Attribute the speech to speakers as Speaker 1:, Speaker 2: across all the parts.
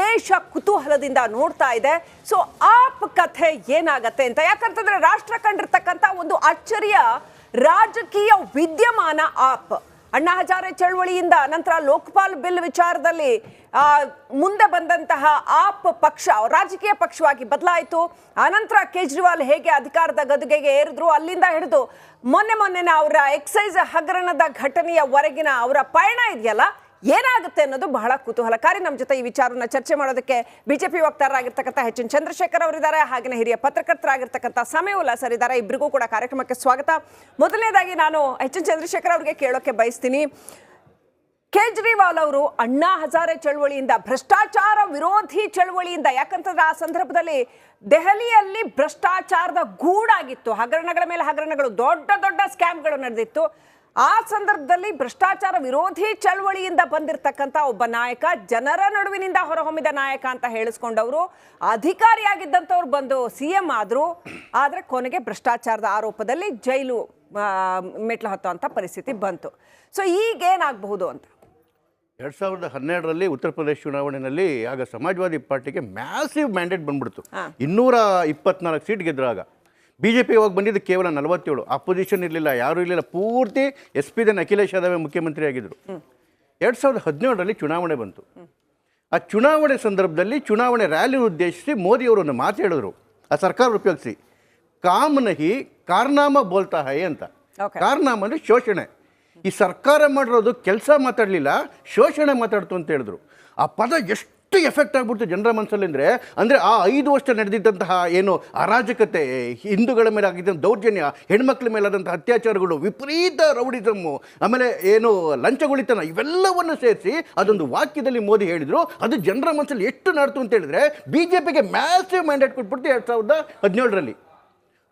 Speaker 1: ದೇಶ ಕುತೂಹಲದಿಂದ ನೋಡ್ತಾ ಇದೆ. ಸೊ ಆಪ್ ಕಥೆ ಏನಾಗತ್ತೆ ಅಂತ. ಯಾಕಂತಂದ್ರೆ ರಾಷ್ಟ್ರ ಕಂಡಿರ್ತಕ್ಕಂಥ ಒಂದು ಅಚ್ಚರಿಯ ರಾಜಕೀಯ ವಿದ್ಯಮಾನ ಆಪ್. ಅಣ್ಣಾ ಹಜಾರೆ ಚಳವಳಿಯಿಂದ ನಂತರ ಲೋಕಪಾಲ್ ಬಿಲ್ ವಿಚಾರದಲ್ಲಿ ಮುಂದೆ ಬಂದಂತಹ ಆಪ್ ಪಕ್ಷ, ರಾಜಕೀಯ ಪಕ್ಷವಾಗಿ ಬದಲಾಯಿತು. ಆನಂತರ ಕೇಜ್ರಿವಾಲ್ ಹೇಗೆ ಅಧಿಕಾರದ ಗದುಗೆಗೆ ಏರಿದ್ರು, ಅಲ್ಲಿಂದ ಹಿಡಿದು ಮೊನ್ನೆ ಮೊನ್ನೆನ ಅವರ ಎಕ್ಸೈಸ್ ಹಗರಣದ ಘಟನೆಯವರೆಗಿನ ಅವರ ಪಯಣ ಇದೆಯಲ್ಲ ಏನಾಗುತ್ತೆ ಅನ್ನೋದು ಬಹಳ ಕುತೂಹಲಕಾರಿ. ನಮ್ಮ ಜೊತೆ ಈ ವಿಚಾರವನ್ನು ಚರ್ಚೆ ಮಾಡೋದಕ್ಕೆ ಬಿಜೆಪಿ ವಕ್ತಾರರಾಗಿರ್ತಕ್ಕಂಥ ಎಚ್ ಎನ್ ಚಂದ್ರಶೇಖರ್ ಅವರಿದ್ದಾರೆ ಹಾಗೆಯೇ ಹಿರಿಯ ಪತ್ರಕರ್ತರಾಗಿರ್ತಕ್ಕಂಥ ಸಮಯ ಸರ್ ಇದ್ದಾರೆ. ಇಬ್ಬರಿಗೂ ಕೂಡ ಕಾರ್ಯಕ್ರಮಕ್ಕೆ ಸ್ವಾಗತ. ಮೊದಲನೇದಾಗಿ ನಾನು ಎಚ್ ಎನ್ ಚಂದ್ರಶೇಖರ್ ಅವರಿಗೆ ಕೇಳೋಕ್ಕೆ ಬಯಸ್ತೀನಿ. ಕೇಜ್ರಿವಾಲ್ ಅವರು ಅಣ್ಣಾ ಹಜಾರೆ ಚಳವಳಿಯಿಂದ, ಭ್ರಷ್ಟಾಚಾರ ವಿರೋಧಿ ಚಳವಳಿಯಿಂದ, ಯಾಕಂತಂದ್ರೆ ಆ ಸಂದರ್ಭದಲ್ಲಿ ದೆಹಲಿಯಲ್ಲಿ ಭ್ರಷ್ಟಾಚಾರದ ಗೂಡಾಗಿತ್ತು. ಹಗರಣಗಳ ಮೇಲೆ ಹಗರಣಗಳು, ದೊಡ್ಡ ದೊಡ್ಡ ಸ್ಕ್ಯಾಮ್ಗಳು ನಡೆದಿತ್ತು. ಆ ಸಂದರ್ಭದಲ್ಲಿ ಭ್ರಷ್ಟಾಚಾರ ವಿರೋಧಿ ಚಳವಳಿಯಿಂದ ಬಂದಿರತಕ್ಕಂಥ ಒಬ್ಬ ನಾಯಕ ಜನರ ನಡುವಿನಿಂದ ಹೊರಹೊಮ್ಮಿದ ನಾಯಕ ಅಂತ ಹೇಳಿಸ್ಕೊಂಡವರು. ಅಧಿಕಾರಿಯಾಗಿದ್ದಂಥವ್ರು ಬಂದು ಸಿ ಎಂ ಆದರು. ಆದರೆ ಕೊನೆಗೆ ಭ್ರಷ್ಟಾಚಾರದ ಆರೋಪದಲ್ಲಿ ಜೈಲು ಮೆಟ್ಲು ಮೆಟ್ಲು ಹತ್ತುವಂಥ ಪರಿಸ್ಥಿತಿ ಬಂತು. ಸೊ ಈಗೇನಾಗಬಹುದು ಅಂತ?
Speaker 2: ಎರಡು ಸಾವಿರದ ಹನ್ನೆರಡರಲ್ಲಿ ಉತ್ತರ ಪ್ರದೇಶ ಚುನಾವಣೆಯಲ್ಲಿ ಆಗ ಸಮಾಜವಾದಿ ಪಾರ್ಟಿಗೆ ಮ್ಯಾಸಿವ್ ಮ್ಯಾಂಡೇಟ್ ಬಂದ್ಬಿಡ್ತು. ಇನ್ನೂರ ಇಪ್ಪತ್ನಾಲ್ಕು ಸೀಟ್ ಗೆದ್ರಾಗ. ಬಿ ಜೆ ಪಿ ಹೋಗಿ ಬಂದಿದ್ದು ಕೇವಲ ನಲವತ್ತೇಳು. ಅಪೋಸಿಷನ್ ಇರಲಿಲ್ಲ ಯಾರೂ ಇರಲಿಲ್ಲ. ಪೂರ್ತಿ ಎಸ್ ಪಿ ದನ್ ಅಖಿಲೇಶ್ ಯಾದವ್ ಮುಖ್ಯಮಂತ್ರಿ ಆಗಿದ್ದರು ಎರಡು ಸಾವಿರದ ಹದಿನೇಳರಲ್ಲಿ ಚುನಾವಣೆ ಬಂತು. ಆ ಚುನಾವಣೆ ಸಂದರ್ಭದಲ್ಲಿ ಚುನಾವಣೆ ರ್ಯಾಲಿ ಉದ್ದೇಶಿಸಿ ಮೋದಿಯವರು ಒಂದು ಮಾತು ಹೇಳಿದ್ರು. ಆ ಸರ್ಕಾರ ಉಪಯೋಗಿಸಿ. ಕಾಮ್ ನಹಿ ಕಾರ್ನಾಮ ಬೋಲ್ತಾ ಹೈ ಅಂತ. ಕಾರ್ನಾಮ ಅಂದರೆ ಶೋಷಣೆ. ಈ ಸರ್ಕಾರ ಮಾಡಿರೋದು ಕೆಲಸ ಮಾತಾಡಲಿಲ್ಲ ಶೋಷಣೆ ಮಾತಾಡ್ತು ಅಂತ ಹೇಳಿದ್ರು. ಆ ಪದ ಎಷ್ಟು ಎಫೆಕ್ಟ್ ಆಗ್ಬಿಡ್ತು ಜನರ ಮನಸ್ಸಲ್ಲಿ ಅಂದರೆ ಅಂದರೆ ಆ ಐದು ವರ್ಷ ನಡೆದಿದ್ದಂತಹ ಏನು ಅರಾಜಕತೆ, ಹಿಂದೂಗಳ ಮೇಲೆ ಆಗಿದ್ದ ದೌರ್ಜನ್ಯ, ಹೆಣ್ಮಕ್ಳ ಮೇಲಾದಂಥ ಅತ್ಯಾಚಾರಗಳು, ವಿಪರೀತ ರೌಡಿಸಮ್ಮು ಆಮೇಲೆ ಏನು ಲಂಚಗುಳಿತನ, ಇವೆಲ್ಲವನ್ನು ಸೇರಿಸಿ ಅದೊಂದು ವಾಕ್ಯದಲ್ಲಿ ಮೋದಿ ಹೇಳಿದರು. ಅದು ಜನರ ಮನಸ್ಸಲ್ಲಿ ಎಷ್ಟು ನಾಡ್ತು ಅಂತ ಹೇಳಿದ್ರೆ ಬಿ ಜೆ ಪಿಗೆ ಮ್ಯಾಸಿವ್ ಮ್ಯಾಂಡೇಟ್ ಕೊಟ್ಬಿಡ್ತು ಎರಡು ಸಾವಿರದ ಹದಿನೇಳರಲ್ಲಿ.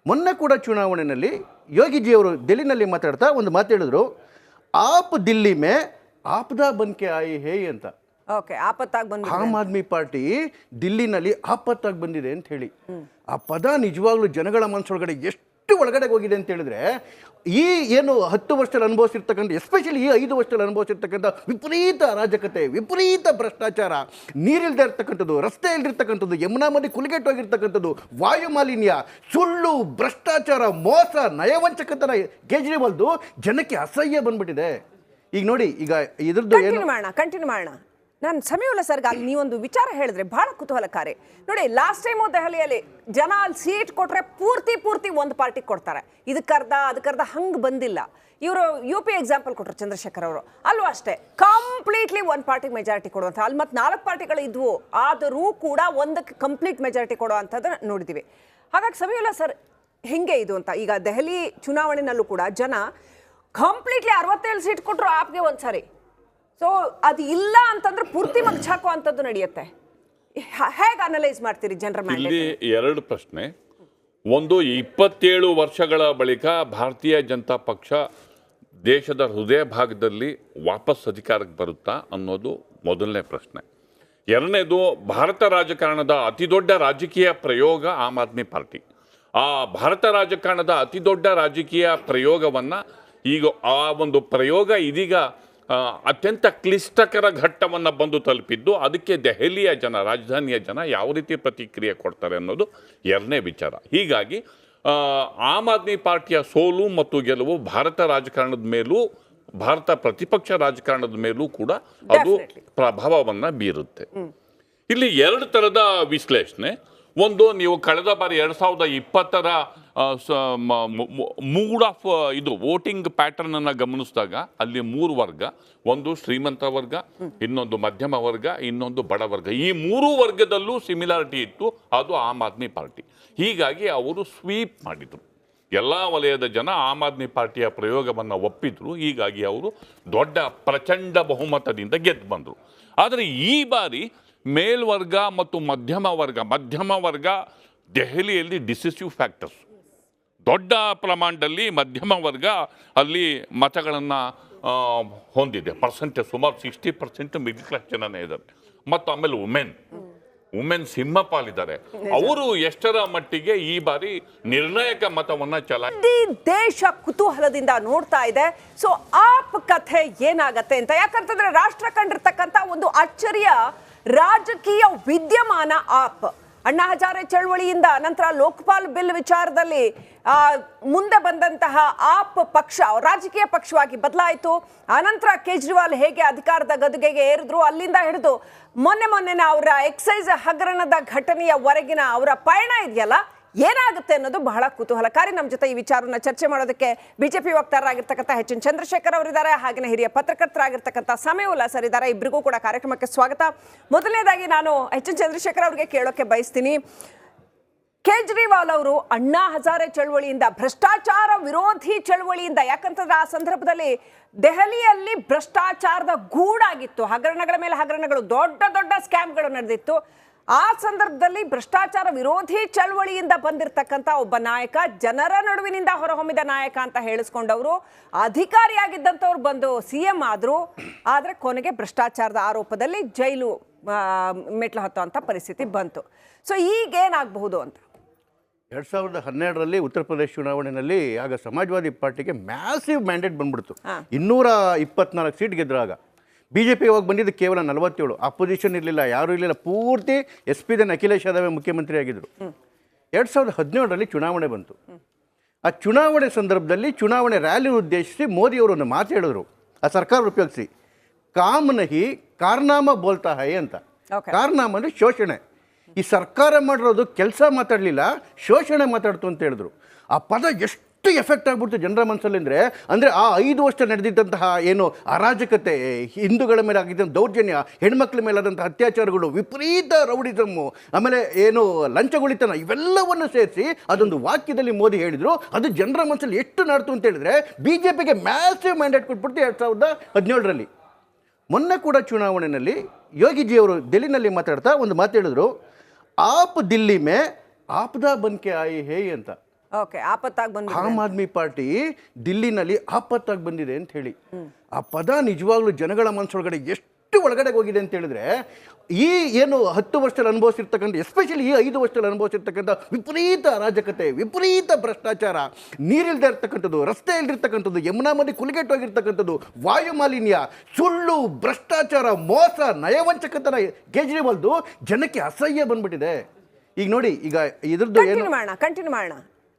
Speaker 2: ಮೊನ್ನೆ ಕೂಡ ಚುನಾವಣೆಯಲ್ಲಿ ಯೋಗಿಜಿಯವರು ಡೆಲ್ಲಿನಲ್ಲಿ ಮಾತಾಡ್ತಾ ಒಂದು ಮಾತು ಹೇಳಿದ್ರು, ಆಪ್ ದಿಲ್ಲಿ ಮೇ, ಆಪ್ದಾ ಬನ್ಕೆ ಆಯಿ ಹೇ ಅಂತ.
Speaker 1: ಆಪತ್ತಾಗಿ ಬಂದ
Speaker 2: ಆಮ್ ಆದ್ಮಿ ಪಾರ್ಟಿ ದಿಲ್ಲಿನಲ್ಲಿ ಆಪತ್ತಾಗಿ ಬಂದಿದೆ ಅಂತ ಹೇಳಿ. ಆ ಪದ ನಿಜವಾಗ್ಲೂ ಜನಗಳ ಮನಸ್ಸೊಳಗಡೆ ಎಷ್ಟು ಒಳಗಡೆ ಹೋಗಿದೆ ಅಂತ ಹೇಳಿದ್ರೆ ಈ ಏನು ಹತ್ತು ವರ್ಷದಲ್ಲಿ ಅನುಭವಿಸಿರ್ತಕ್ಕಂಥ ಎಸ್ಪೆಷಲಿ ಈ ಐದು ವರ್ಷದಲ್ಲಿ ಅನುಭವಿಸಿರ್ತಕ್ಕಂಥ ವಿಪರೀತ ಅರಾಜಕತೆ ವಿಪರೀತ ಭ್ರಷ್ಟಾಚಾರ ನೀರಿಲ್ದೇ ಇರ್ತಕ್ಕಂಥದ್ದು ರಸ್ತೆ ಇಲ್ದಿರ್ತಕ್ಕಂಥದ್ದು ಯಮುನಾ ನದಿ ಕುಲಿಗೆಟ್ಟೋಗಿರ್ತಕ್ಕಂಥದ್ದು ವಾಯು ಮಾಲಿನ್ಯ ಸುಳ್ಳು ಭ್ರಷ್ಟಾಚಾರ ಮೋಸ ನಯವಂಚಕತನ ಕೇಜ್ರಿವಾಲ್ದು ಜನಕ್ಕೆ ಅಸಹ್ಯ ಬಂದ್ಬಿಟ್ಟಿದೆ. ಈಗ ನೋಡಿ ಈಗ ಇದ್ರದ್ದು ಏನು
Speaker 1: ಮಾಡೋಣ ಕಂಟಿನ್ಯೂ ಮಾಡೋಣ. ನಾನು ಸಮಯವಿಲ್ಲ ಸರ್ಗೆ ಅಲ್ಲಿ ನೀವೊಂದು ವಿಚಾರ ಹೇಳಿದ್ರೆ ಬಹಳ ಕುತೂಹಲಕಾರಿ. ನೋಡಿ ಲಾಸ್ಟ್ ಟೈಮು ದೆಹಲಿಯಲ್ಲಿ ಜನ ಅಲ್ಲಿ ಸೀಟ್ ಕೊಟ್ಟರೆ ಪೂರ್ತಿ ಪೂರ್ತಿ ಒಂದು ಪಾರ್ಟಿಗೆ ಕೊಡ್ತಾರೆ. ಇದಕ್ಕರ್ಧ ಅದಕ್ಕರ್ಧ ಹಂಗೆ ಬಂದಿಲ್ಲ. ಇವರು ಯು ಪಿ ಎಕ್ಸಾಂಪಲ್ ಕೊಟ್ಟರು ಚಂದ್ರಶೇಖರ್ ಅವರು. ಅಲ್ಲೂ ಅಷ್ಟೇ? ಕಂಪ್ಲೀಟ್ಲಿ ಒಂದು ಪಾರ್ಟಿಗೆ ಮೆಜಾರಿಟಿ ಕೊಡುವಂಥ ಅಲ್ಲಿ ಮತ್ತು ನಾಲ್ಕು ಪಾರ್ಟಿಗಳು ಇದ್ವು. ಆದರೂ ಕೂಡ ಒಂದಕ್ಕೆ ಕಂಪ್ಲೀಟ್ ಮೆಜಾರಿಟಿ ಕೊಡೋ ಅಂಥದ್ದು ನೋಡಿದ್ದೀವಿ ಹಾಗಾಗಿ ಸಮಯವಿಲ್ಲ ಸರ್ ಹೆಂಗೆ ಇದು ಅಂತ? ಈಗ ದೆಹಲಿ ಚುನಾವಣೆಯಲ್ಲೂ ಕೂಡ ಜನ ಕಂಪ್ಲೀಟ್ಲಿ ಅರವತ್ತೇಳು ಸೀಟ್ ಕೊಟ್ಟರು ಆಪ್ಗೆ ಒಂದ್ಸಾರಿ. ಸೊ ಅದು ಇಲ್ಲ ಅಂತಂದ್ರೆ ಪೂರ್ತಿ ಮಗ್ಚಾಕೋ ಅಂತದ್ದು ನಡೆಯುತ್ತೆ. ಹೇಗೆ ಅನಲೈಸ್ ಮಾಡ್ತೀರಿ ಜನರ
Speaker 3: ಇಲ್ಲಿ ಎರಡು ಪ್ರಶ್ನೆ. ಒಂದು ಇಪ್ಪತ್ತೇಳು ವರ್ಷಗಳ ಬಳಿಕ ಭಾರತೀಯ ಜನತಾ ಪಕ್ಷ ದೇಶದ ಹೃದಯ ಭಾಗದಲ್ಲಿ ವಾಪಸ್ ಅಧಿಕಾರಕ್ಕೆ ಬರುತ್ತಾ ಅನ್ನೋದು ಮೊದಲನೇ ಪ್ರಶ್ನೆ. ಎರಡನೇದು ಭಾರತ ರಾಜಕಾರಣದ ಅತಿದೊಡ್ಡ ರಾಜಕೀಯ ಪ್ರಯೋಗ ಆಮ್ ಆದ್ಮಿ ಪಾರ್ಟಿ. ಆ ಭಾರತ ರಾಜಕಾರಣದ ಅತಿದೊಡ್ಡ ರಾಜಕೀಯ ಪ್ರಯೋಗವನ್ನು ಈಗ ಆ ಒಂದು ಪ್ರಯೋಗ ಇದೀಗ ಅತ್ಯಂತ ಕ್ಲಿಷ್ಟಕರ ಘಟ್ಟವನ್ನು ಬಂದು ತಲುಪಿದ್ದು ಅದಕ್ಕೆ ದೆಹಲಿಯ ಜನ ರಾಜಧಾನಿಯ ಜನ ಯಾವ ರೀತಿ ಪ್ರತಿಕ್ರಿಯೆ ಕೊಡ್ತಾರೆ ಅನ್ನೋದು ಎರಡನೇ ವಿಚಾರ. ಹೀಗಾಗಿ ಆಮ್ ಆದ್ಮಿ ಪಾರ್ಟಿಯ ಸೋಲು ಮತ್ತು ಗೆಲುವು ಭಾರತ ರಾಜಕಾರಣದ ಮೇಲೂ ಭಾರತ ಪ್ರತಿಪಕ್ಷ ರಾಜಕಾರಣದ ಮೇಲೂ ಕೂಡ ಅದು ಪ್ರಭಾವವನ್ನು ಬೀರುತ್ತೆ. ಇಲ್ಲಿ ಎರಡು ಥರದ ವಿಶ್ಲೇಷಣೆ. ಒಂದು ನೀವು ಕಳೆದ ಬಾರಿ ಎರಡು ಸಾವಿರದ ಇಪ್ಪತ್ತರ ಮೂಡ್ ಆಫ್ ಇದು ವೋಟಿಂಗ್ ಪ್ಯಾಟರ್ನ್ ಅನ್ನು ಗಮನಿಸಿದಾಗ ಅಲ್ಲಿ ಮೂರು ವರ್ಗ, ಒಂದು ಶ್ರೀಮಂತ ವರ್ಗ, ಇನ್ನೊಂದು ಮಧ್ಯಮ ವರ್ಗ, ಇನ್ನೊಂದು ಬಡ ವರ್ಗ. ಈ ಮೂರು ವರ್ಗದಲ್ಲೂ ಸಿಮಿಲಾರಿಟಿ ಇತ್ತು, ಅದು ಆಮ್ ಆದ್ಮಿ ಪಾರ್ಟಿ. ಹೀಗಾಗಿ ಅವರು ಸ್ವೀಪ್ ಮಾಡಿದರು. ಎಲ್ಲ ವಲಯದ ಜನ ಆಮ್ ಆದ್ಮಿ ಪಾರ್ಟಿಯ ಪ್ರಯೋಗವನ್ನು ಒಪ್ಪಿದ್ರು, ಹೀಗಾಗಿ ಅವರು ದೊಡ್ಡ ಪ್ರಚಂಡ ಬಹುಮತದಿಂದ ಗೆದ್ದು ಬಂದರು. ಆದರೆ ಈ ಬಾರಿ ಮೇಲ್ವರ್ಗ ಮತ್ತು ಮಧ್ಯಮ ವರ್ಗ ಮಧ್ಯಮ ವರ್ಗ ದೆಹಲಿಯಲ್ಲಿ ಡಿಸಿಸಿವ್ ಫ್ಯಾಕ್ಟರ್ಸ್. ದೊಡ್ಡ ಪ್ರಮಾಣದಲ್ಲಿ ಮಧ್ಯಮ ವರ್ಗ ಅಲ್ಲಿ ಮತಗಳನ್ನು ಹೊಂದಿದೆ. ಪರ್ಸೆಂಟೇಜ್ ಸುಮಾರು ಸಿಕ್ಸ್ಟಿ ಪರ್ಸೆಂಟ್ ಮಿಡ್ಲ್ ಕ್ಲಾಸ್ ಜನನೇ ಇದ್ದಾರೆ. ಮತ್ತು ಆಮೇಲೆ ವುಮೆನ್ ವುಮೆನ್ ಸಿಂಹ ಪಾಲಿದ್ದಾರೆ ಅವರು ಎಷ್ಟರ ಮಟ್ಟಿಗೆ ಈ ಬಾರಿ ನಿರ್ಣಾಯಕ ಮತವನ್ನ ಚಲ
Speaker 1: ದೇಶ ಕುತೂಹಲದಿಂದ ನೋಡ್ತಾ ಇದೆ. ಸೊ ಆಪ್ ಕಥೆ ಏನಾಗತ್ತೆ ಅಂತ. ಯಾಕಂತಂದ್ರೆ ರಾಷ್ಟ್ರ ಕಂಡಿರ್ತಕ್ಕಂಥ ಒಂದು ಅಚ್ಚರಿಯ ರಾಜಕೀಯ ವಿದ್ಯಮಾನ ಆಪ್. ಅಣ್ಣಾ ಹಜಾರೆ ಚಳವಳಿಯಿಂದ ನಂತರ ಲೋಕಪಾಲ್ ಬಿಲ್ ವಿಚಾರದಲ್ಲಿ ಮುಂದೆ ಬಂದಂತಹ ಆಪ್ ಪಕ್ಷ, ರಾಜಕೀಯ ಪಕ್ಷವಾಗಿ ಬದಲಾಯಿತು. ಆನಂತರ ಕೇಜ್ರಿವಾಲ್ ಹೇಗೆ ಅಧಿಕಾರದ ಗದುಗೆಗೆ ಏರಿದ್ರು, ಅಲ್ಲಿಂದ ಹಿಡಿದು ಮೊನ್ನೆ ಮೊನ್ನೆನ ಅವರ ಎಕ್ಸೈಸ್ ಹಗರಣದ ಘಟನೆಯವರೆಗಿನ ಅವರ ಪಯಣ ಇದೆಯಲ್ಲ? ಏನಾಗುತ್ತೆ ಅನ್ನೋದು ಬಹಳ ಕುತೂಹಲಕಾರಿ. ನಮ್ಮ ಜೊತೆ ಈ ವಿಚಾರವನ್ನು ಚರ್ಚೆ ಮಾಡೋದಕ್ಕೆ ಬಿಜೆಪಿ ವಕ್ತಾರರಾಗಿರ್ತಕ್ಕಂಥ ಎಚ್ ಎನ್ ಚಂದ್ರಶೇಖರ್ ಅವರಿದ್ದಾರೆ ಹಾಗೆಯೇ ಹಿರಿಯ ಪತ್ರಕರ್ತರಾಗಿರ್ತಕ್ಕಂಥ ಸಮಯ ಸರ್ ಇದ್ದಾರೆ. ಇಬ್ಬರಿಗೂ ಕೂಡ ಕಾರ್ಯಕ್ರಮಕ್ಕೆ ಸ್ವಾಗತ. ಮೊದಲನೇದಾಗಿ ನಾನು ಎಚ್ ಎನ್ ಚಂದ್ರಶೇಖರ್ ಅವರಿಗೆ ಕೇಳೋಕೆ ಬಯಸ್ತೀನಿ. ಕೇಜ್ರಿವಾಲ್ ಅವರು ಅಣ್ಣಾ ಹಜಾರೆ ಚಳವಳಿಯಿಂದ, ಭ್ರಷ್ಟಾಚಾರ ವಿರೋಧಿ ಚಳವಳಿಯಿಂದ, ಯಾಕಂತಂದ್ರೆ ಆ ಸಂದರ್ಭದಲ್ಲಿ ದೆಹಲಿಯಲ್ಲಿ ಭ್ರಷ್ಟಾಚಾರದ ಗೂಡಾಗಿತ್ತು. ಹಗರಣಗಳ ಮೇಲೆ ಹಗರಣಗಳು, ದೊಡ್ಡ ದೊಡ್ಡ ಸ್ಕ್ಯಾಮ್ಗಳು ನಡೆದಿತ್ತು. ಆ ಸಂದರ್ಭದಲ್ಲಿ ಭ್ರಷ್ಟಾಚಾರ ವಿರೋಧಿ ಚಳವಳಿಯಿಂದ ಬಂದಿರತಕ್ಕಂಥ ಒಬ್ಬ ನಾಯಕ ಜನರ ನಡುವಿನಿಂದ ಹೊರಹೊಮ್ಮಿದ ನಾಯಕ ಅಂತ ಹೇಳಿಸ್ಕೊಂಡವರು. ಅಧಿಕಾರಿಯಾಗಿದ್ದಂಥವ್ರು ಬಂದು ಸಿ ಎಂ ಆದರು. ಆದರೆ ಕೊನೆಗೆ ಭ್ರಷ್ಟಾಚಾರದ ಆರೋಪದಲ್ಲಿ ಜೈಲು ಮೆಟ್ಲು ಹತ್ತೋ ಅಂತ ಪರಿಸ್ಥಿತಿ ಬಂತು. ಸೊ ಈಗೇನಾಗಬಹುದು ಅಂತ?
Speaker 2: ಎರಡು ಸಾವಿರದ ಹನ್ನೆರಡರಲ್ಲಿ ಉತ್ತರ ಪ್ರದೇಶ ಚುನಾವಣೆಯಲ್ಲಿ ಆಗ ಸಮಾಜವಾದಿ ಪಾರ್ಟಿಗೆ ಮ್ಯಾಸಿವ್ ಮ್ಯಾಂಡೇಟ್ ಬಂದ್ಬಿಡ್ತು. ಇನ್ನೂರ ಇಪ್ಪತ್ನಾಲ್ಕು ಸೀಟ್ ಗೆದ್ರಾಗ. ಬಿ ಜೆ ಪಿ ಹೋಗಿ ಬಂದಿದ್ದು ಕೇವಲ ನಲವತ್ತೇಳು. ಅಪೋಸಿಷನ್ ಇರಲಿಲ್ಲ ಯಾರೂ ಇರಲಿಲ್ಲ. ಪೂರ್ತಿ ಎಸ್ ಪಿ ದನ್ ಅಖಿಲೇಶ್ ಯಾದವ್ ಮುಖ್ಯಮಂತ್ರಿ ಆಗಿದ್ದರು ಎರಡು ಸಾವಿರದ ಹದಿನೇಳರಲ್ಲಿ ಚುನಾವಣೆ ಬಂತು. ಆ ಚುನಾವಣೆ ಸಂದರ್ಭದಲ್ಲಿ ಚುನಾವಣೆ ರ್ಯಾಲಿ ಉದ್ದೇಶಿಸಿ ಮೋದಿಯವರು ಒಂದು ಮಾತು ಹೇಳಿದ್ರು. ಆ ಸರ್ಕಾರ ಉಪಯೋಗಿಸಿ. ಕಾಮ್ ನಹಿ ಕಾರ್ನಾಮ ಬೋಲ್ತಾ ಹೈ ಅಂತ. ಕಾರ್ನಾಮ ಅಂದರೆ ಶೋಷಣೆ. ಈ ಸರ್ಕಾರ ಮಾಡಿರೋದು ಕೆಲಸ ಮಾತಾಡಲಿಲ್ಲ ಶೋಷಣೆ ಮಾತಾಡ್ತು ಅಂತ ಹೇಳಿದ್ರು. ಆ ಪದ ಎಷ್ಟು ಎಫೆಕ್ಟ್ ಆಗ್ಬಿಡ್ತು ಜನರ ಮನಸ್ಸಲ್ಲಿ ಅಂದರೆ ಅಂದರೆ ಆ ಐದು ವರ್ಷ ನಡೆದಿದ್ದಂತಹ ಏನು ಅರಾಜಕತೆ, ಹಿಂದೂಗಳ ಮೇಲೆ ಆಗಿದ್ದಂಥ ದೌರ್ಜನ್ಯ, ಹೆಣ್ಮಕ್ಳ ಮೇಲಾದಂಥ ಅತ್ಯಾಚಾರಗಳು, ವಿಪರೀತ ರೌಡಿಸಮ್ಮು ಆಮೇಲೆ ಏನು ಲಂಚಗುಳಿತನ, ಇವೆಲ್ಲವನ್ನು ಸೇರಿಸಿ ಅದೊಂದು ವಾಕ್ಯದಲ್ಲಿ ಮೋದಿ ಹೇಳಿದರು. ಅದು ಜನರ ಮನಸ್ಸಲ್ಲಿ ಎಷ್ಟು ನಾಡ್ತು ಅಂತ ಹೇಳಿದ್ರೆ ಬಿ ಜೆ ಪಿಗೆ ಮ್ಯಾಸಿವ್ ಮ್ಯಾಂಡೇಟ್ ಕೊಟ್ಬಿಡ್ತು ಎರಡು ಸಾವಿರದ ಹದಿನೇಳರಲ್ಲಿ. ಮೊನ್ನೆ ಕೂಡ ಚುನಾವಣೆಯಲ್ಲಿ ಯೋಗಿಜಿಯವರು ಡೆಲ್ಲಿನಲ್ಲಿ ಮಾತಾಡ್ತಾ ಒಂದು ಮಾತು ಹೇಳಿದ್ರು, ಆಪ್ ದಿಲ್ಲಿ ಮೇ, ಆಪ್ದಾ ಬನ್ಕೆ ಆಯಿ ಹೇ ಅಂತ.
Speaker 1: ಆಪತ್ತಾಗಿ ಬಂದ
Speaker 2: ಆಮ್ ಆದ್ಮಿ ಪಾರ್ಟಿ ದಿಲ್ಲಿನಲ್ಲಿ ಆಪತ್ತಾಗಿ ಬಂದಿದೆ ಅಂತ ಹೇಳಿ. ಆ ಪದ ನಿಜವಾಗ್ಲೂ ಜನಗಳ ಮನಸ್ಸೊಳಗಡೆ ಎಷ್ಟು ಒಳಗಡೆ ಹೋಗಿದೆ ಅಂತ ಹೇಳಿದ್ರೆ ಈ ಏನು ಹತ್ತು ವರ್ಷದಲ್ಲಿ ಅನುಭವಿಸಿರ್ತಕ್ಕಂಥ ಎಸ್ಪೆಷಲಿ ಈ ಐದು ವರ್ಷದಲ್ಲಿ ಅನುಭವಿಸಿರ್ತಕ್ಕಂಥ ವಿಪರೀತ ಅರಾಜಕತೆ ವಿಪರೀತ ಭ್ರಷ್ಟಾಚಾರ ನೀರಿಲ್ದೇ ಇರ್ತಕ್ಕಂಥದ್ದು ರಸ್ತೆ ಇಲ್ದಿರ್ತಕ್ಕಂಥದ್ದು ಯಮುನಾ ನದಿ ಕುಲಿಗೆಟ್ಟೋಗಿರ್ತಕ್ಕಂಥದ್ದು ವಾಯು ಮಾಲಿನ್ಯ ಸುಳ್ಳು ಭ್ರಷ್ಟಾಚಾರ ಮೋಸ ನಯವಂಚಕತನ ಕೇಜ್ರಿವಾಲ್ದು ಜನಕ್ಕೆ ಅಸಹ್ಯ ಬಂದ್ಬಿಟ್ಟಿದೆ. ಈಗ ನೋಡಿ ಈಗ ಇದ್ರದ್ದು ಏನು
Speaker 1: ಮಾಡೋಣ ಕಂಟಿನ್ಯೂ ಮಾಡೋಣ.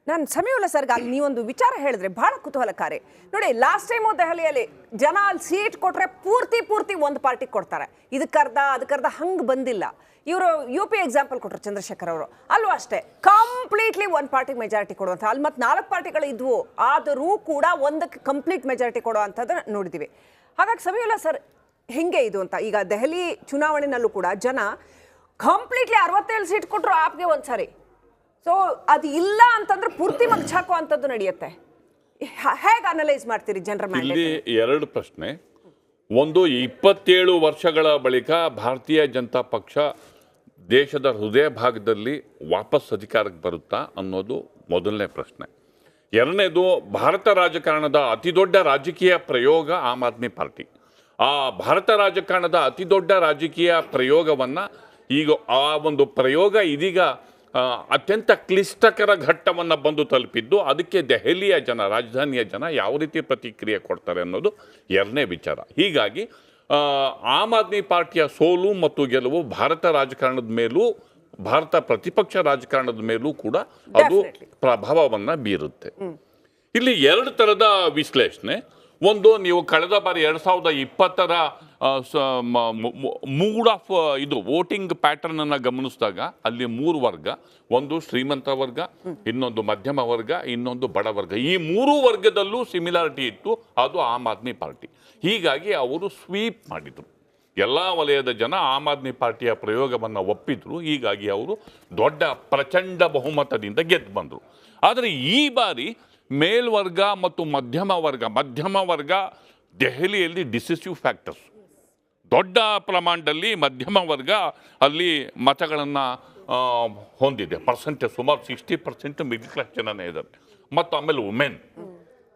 Speaker 1: ನಾನು ಸಮಯವುಲ್ಲ ಸರ್ಗ, ಅಲ್ಲಿ ನೀವೊಂದು ವಿಚಾರ ಹೇಳಿದ್ರೆ ಬಹಳ ಕುತೂಹಲಕಾರಿ. ನೋಡಿ ಲಾಸ್ಟ್ ಟೈಮು ದೆಹಲಿಯಲ್ಲಿ ಜನ ಅಲ್ಲಿ ಸೀಟ್ ಕೊಟ್ಟರೆ ಪೂರ್ತಿ ಪೂರ್ತಿ ಒಂದು ಪಾರ್ಟಿ ಕೊಡ್ತಾರೆ. ಇದಕ್ಕರ್ಧ ಅದಕ್ಕರ್ಧ ಹಂಗೆ ಬಂದಿಲ್ಲ. ಇವರು ಯು ಪಿ ಎಕ್ಸಾಂಪಲ್ ಕೊಟ್ಟರು ಚಂದ್ರಶೇಖರ್ ಅವರು. ಅಲ್ಲೂ ಅಷ್ಟೇ? ಕಂಪ್ಲೀಟ್ಲಿ ಒಂದು ಪಾರ್ಟಿಗೆ ಮೆಜಾರಿಟಿ ಕೊಡುವಂಥ ಅಲ್ಲಿ ಮತ್ತು ನಾಲ್ಕು ಪಾರ್ಟಿಗಳು ಇದ್ವು. ಆದರೂ ಕೂಡ ಒಂದಕ್ಕೆ ಕಂಪ್ಲೀಟ್ ಮೆಜಾರಿಟಿ ಕೊಡುವಂಥದ್ದನ್ನು ನೋಡಿದ್ದೀವಿ ಹಾಗಾಗಿ ಸಮಯವುಲ್ಲ ಸರ್, ಹೆಂಗೆ ಇದು ಅಂತ? ಈಗ ದೆಹಲಿ ಚುನಾವಣೆಯಲ್ಲೂ ಕೂಡ ಜನ ಕಂಪ್ಲೀಟ್ಲಿ ಅರವತ್ತೇಳು ಸೀಟ್ ಕೊಟ್ಟರು ಆಪ್ಗೆ ಒಂದ್ಸರಿ. ಸೊ ಅದು ಇಲ್ಲ ಅಂತಂದ್ರೆ ಪೂರ್ತಿ ಮಗ್ಚಾಕೋ ಅಂತದ್ದು ನಡೆಯುತ್ತೆ. ಹೇಗೆ ಅನಲೈಸ್ ಮಾಡ್ತೀರಿ ಜನರ ಮೇಲೆ
Speaker 3: ಇಲ್ಲಿ ಎರಡು ಪ್ರಶ್ನೆ. ಒಂದು ಇಪ್ಪತ್ತೇಳು ವರ್ಷಗಳ ಬಳಿಕ ಭಾರತೀಯ ಜನತಾ ಪಕ್ಷ ದೇಶದ ಹೃದಯ ಭಾಗದಲ್ಲಿ ವಾಪಸ್ ಅಧಿಕಾರಕ್ಕೆ ಬರುತ್ತಾ ಅನ್ನೋದು ಮೊದಲನೇ ಪ್ರಶ್ನೆ. ಎರಡನೇದು ಭಾರತ ರಾಜಕಾರಣದ ಅತಿದೊಡ್ಡ ರಾಜಕೀಯ ಪ್ರಯೋಗ ಆಮ್ ಆದ್ಮಿ ಪಾರ್ಟಿ. ಆ ಭಾರತ ರಾಜಕಾರಣದ ಅತಿದೊಡ್ಡ ರಾಜಕೀಯ ಪ್ರಯೋಗವನ್ನು ಈಗ ಆ ಒಂದು ಪ್ರಯೋಗ ಇದೀಗ ಅತ್ಯಂತ ಕ್ಲಿಷ್ಟಕರ ಘಟ್ಟವನ್ನು ಬಂದು ತಲುಪಿದ್ದು ಅದಕ್ಕೆ ದೆಹಲಿಯ ಜನ ರಾಜಧಾನಿಯ ಜನ ಯಾವ ರೀತಿ ಪ್ರತಿಕ್ರಿಯೆ ಕೊಡ್ತಾರೆ ಅನ್ನೋದು ಎರಡನೇ ವಿಚಾರ. ಹೀಗಾಗಿ ಆಮ್ ಆದ್ಮಿ ಪಾರ್ಟಿಯ ಸೋಲು ಮತ್ತು ಗೆಲುವು ಭಾರತ ರಾಜಕಾರಣದ ಮೇಲೂ ಭಾರತ ಪ್ರತಿಪಕ್ಷ ರಾಜಕಾರಣದ ಮೇಲೂ ಕೂಡ ಅದು. ಪ್ರಭಾವವನ್ನು ಬೀರುತ್ತೆ. ಇಲ್ಲಿ ಎರಡು ಥರದ ವಿಶ್ಲೇಷಣೆ. ಒಂದು, ನೀವು ಕಳೆದ ಬಾರಿ ಎರಡು ಸಾವಿರದ ಇಪ್ಪತ್ತರ ಮೂಡ್ ಆಫ್ ಇದು ವೋಟಿಂಗ್ ಪ್ಯಾಟರ್ನನ್ನು ಗಮನಿಸಿದಾಗ ಅಲ್ಲಿ ಮೂರು ವರ್ಗ, ಒಂದು ಶ್ರೀಮಂತ ವರ್ಗ, ಇನ್ನೊಂದು ಮಧ್ಯಮ ವರ್ಗ, ಇನ್ನೊಂದು ಬಡ ವರ್ಗ. ಈ ಮೂರು ವರ್ಗದಲ್ಲೂ ಸಿಮಿಲಾರಿಟಿ ಇತ್ತು, ಅದು ಆಮ್ ಆದ್ಮಿ ಪಾರ್ಟಿ. ಹೀಗಾಗಿ ಅವರು ಸ್ವೀಪ್ ಮಾಡಿದರು. ಎಲ್ಲ ವಲಯದ ಜನ ಆಮ್ ಆದ್ಮಿ ಪಾರ್ಟಿಯ ಪ್ರಯೋಗವನ್ನು ಒಪ್ಪಿದ್ರು, ಹೀಗಾಗಿ ಅವರು ದೊಡ್ಡ ಪ್ರಚಂಡ ಬಹುಮತದಿಂದ ಗೆದ್ದು ಬಂದರು. ಆದರೆ ಈ ಬಾರಿ ಮೇಲ್ವರ್ಗ ಮತ್ತು ಮಧ್ಯಮ ವರ್ಗ. ಮಧ್ಯಮ ವರ್ಗ ದೆಹಲಿಯಲ್ಲಿ ಡಿಸಿಸಿವ್ ಫ್ಯಾಕ್ಟರ್ಸ್ ದೊಡ್ಡ ಪ್ರಮಾಣದಲ್ಲಿ ಮಧ್ಯಮ ವರ್ಗ ಅಲ್ಲಿ ಮತಗಳನ್ನು ಹೊಂದಿದೆ. ಪರ್ಸೆಂಟೇಜ್ ಸುಮಾರು ಸಿಕ್ಸ್ಟಿ ಪರ್ಸೆಂಟ್ ಮಿಡ್ಲ್ ಕ್ಲಾಸ್ ಜನನೇ ಇದ್ದಾರೆ. ಮತ್ತು ಆಮೇಲೆ ವುಮೆನ್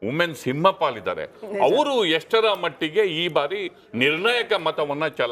Speaker 3: ವುಮೆನ್ ಸಿಂಹಪಾಲಿದ್ದಾರೆ ಅವರು ಎಷ್ಟರ ಮಟ್ಟಿಗೆ ಈ ಬಾರಿ ನಿರ್ಣಾಯಕ ಮತವನ್ನು ಚಲ